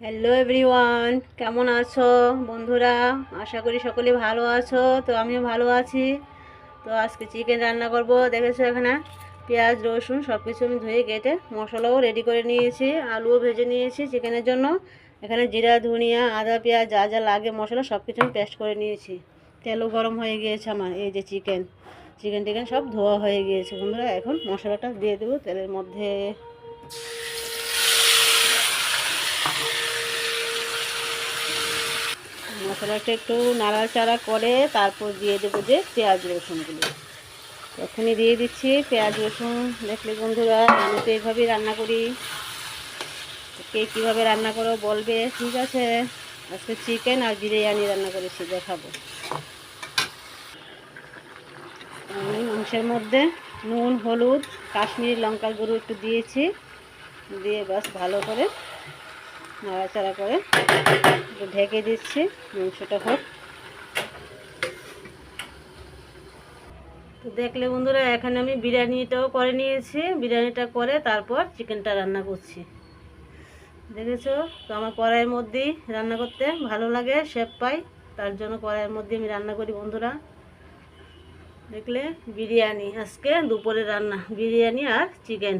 Hello everyone কেমন আছো বন্ধুরা? আশা করি সকলে ভালো আছো। তো আমিও ভালো আছি। তো আজকে চিকেন রান্না করব। দেখেছ এখানে? পেঁয়াজ, রসুন সব কিছু আমি ধুয়ে কেটে মশলাও রেডি করে নিয়েছি। আলুও ভেজে নিয়েছি চিকেনের জন্য। এখানে জিরা, ধনিয়া, আদা, পেঁয়াজ যা যা লাগে মশলা সব কিছু আমি পেস্ট করে নিয়েছি। তেলও গরম হয়ে গিয়েছে আমার, এই যে চিকেন চিকেন টিকেন সব ধোয়া হয়ে গিয়েছে। বন্ধুরা, এখন মশলাটা দিয়ে দেবো তেলের মধ্যে। মশলাটা একটু নাড়াচাড়া করে তারপর দিয়ে দেবো যে পেঁয়াজ রসুনগুলো। এখনই দিয়ে দিচ্ছি পেঁয়াজ রসুন। দেখলে বন্ধুরা, আমি তো এইভাবেই রান্না করি। কে কীভাবে রান্না করো বলবে, ঠিক আছে? আজকে চিকেন আর বিরিয়ানি রান্না করেছি, দেখাবো। আমি মাংসের মধ্যে নুন, হলুদ, কাশ্মীরি লঙ্কা গুঁড়ো একটু দিয়েছি। দিয়ে বাস ভালো করে নাড়াচাড়া করে ঢেকে দিচ্ছি মাংসটা হোক। তো দেখলে বন্ধুরা, এখানে আমি বিরিয়ানিটাও করে নিয়েছি। বিরিয়ানিটা করে তারপর চিকেনটা রান্না করছি। দেখেছ? তো আমার কড়াইয়ের মধ্যেই রান্না করতে ভালো লাগে শেপ পাই। তার জন্য কড়াইয়ের মধ্যে আমি রান্না করি বন্ধুরা। দেখলে বিরিয়ানি, আজকে দুপুরে রান্না, বিরিয়ানি আর চিকেন।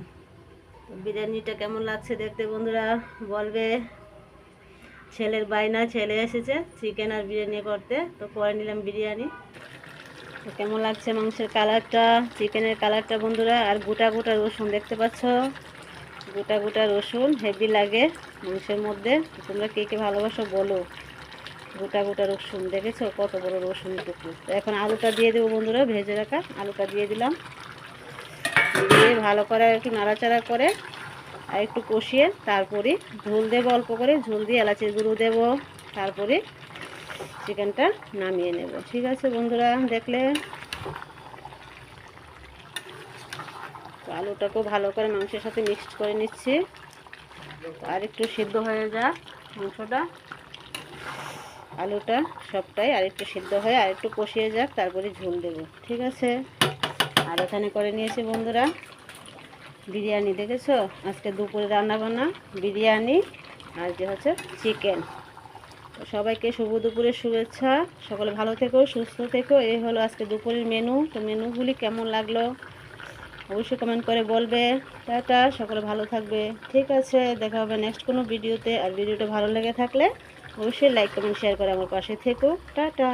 বিরিয়ানিটা কেমন লাগছে দেখতে বন্ধুরা? বলবে। ছেলের বাইনা ছেলে এসেছে চিকেন আর বিরিয়ানি করতে। তো করে নিলাম বিরিয়ানি। তো কেমন লাগছে মাংসের কালারটা, চিকেনের কালারটা বন্ধুরা? আর গোটা গোটা রসুন দেখতে পাচ্ছ? গোটা গোটা রসুন, হেভি লাগে মাংসের মধ্যে। তোমরা কে কে ভালোবাসো বলো। গোটা গোটা রসুন, দেখেছ? কত বড় রসুন টুকু তো এখন আলুটা দিয়ে দেবো বন্ধুরা, ভেজে রাখা। আলুটা দিয়ে দিলাম। দিয়ে ভালো করে একটু নাড়াচাড়া করে আর একটু কষিয়ে তারপরে ঝোল দেবো, অল্প করে ঝোল দিয়ে এলাচির গুঁড়ো দেবো। তারপরে চিকেনটা নামিয়ে নেব। ঠিক আছে বন্ধুরা দেখলে আলুটাকেও ভালো করে মাংসের সাথে মিক্সড করে নিচ্ছি। আর একটু সিদ্ধ হয়ে যাক মাংসটা। আলুটা সবটাই আর একটু সিদ্ধ হয়ে আর একটু কষিয়ে যাক, তারপরে ঝোল দেব। ঠিক আছে? আর এখানে করে নিয়েছি বন্ধুরা বিরিয়ানি, দেখেছ? আজকে দুপুরে রান্না বান্না বিরিয়ানি আর যে হচ্ছে চিকেন। সবাইকে শুভ দুপুরের শুভেচ্ছা। সকলে ভালো থেকো, সুস্থ থেকো। এই হলো আজকে দুপুরের মেনু তো মেনুগুলি কেমন লাগল? অবশ্যই কমেন্ট করে বলবে। টাটা, সকলে ভালো থাকবে। ঠিক আছে, দেখা হবে নেক্সট কোনো ভিডিওতে আর ভিডিওটা ভালো লেগে থাকলে অবশ্যই লাইক কমেন্ট শেয়ার করে আমার পাশে থেকো। টাটা।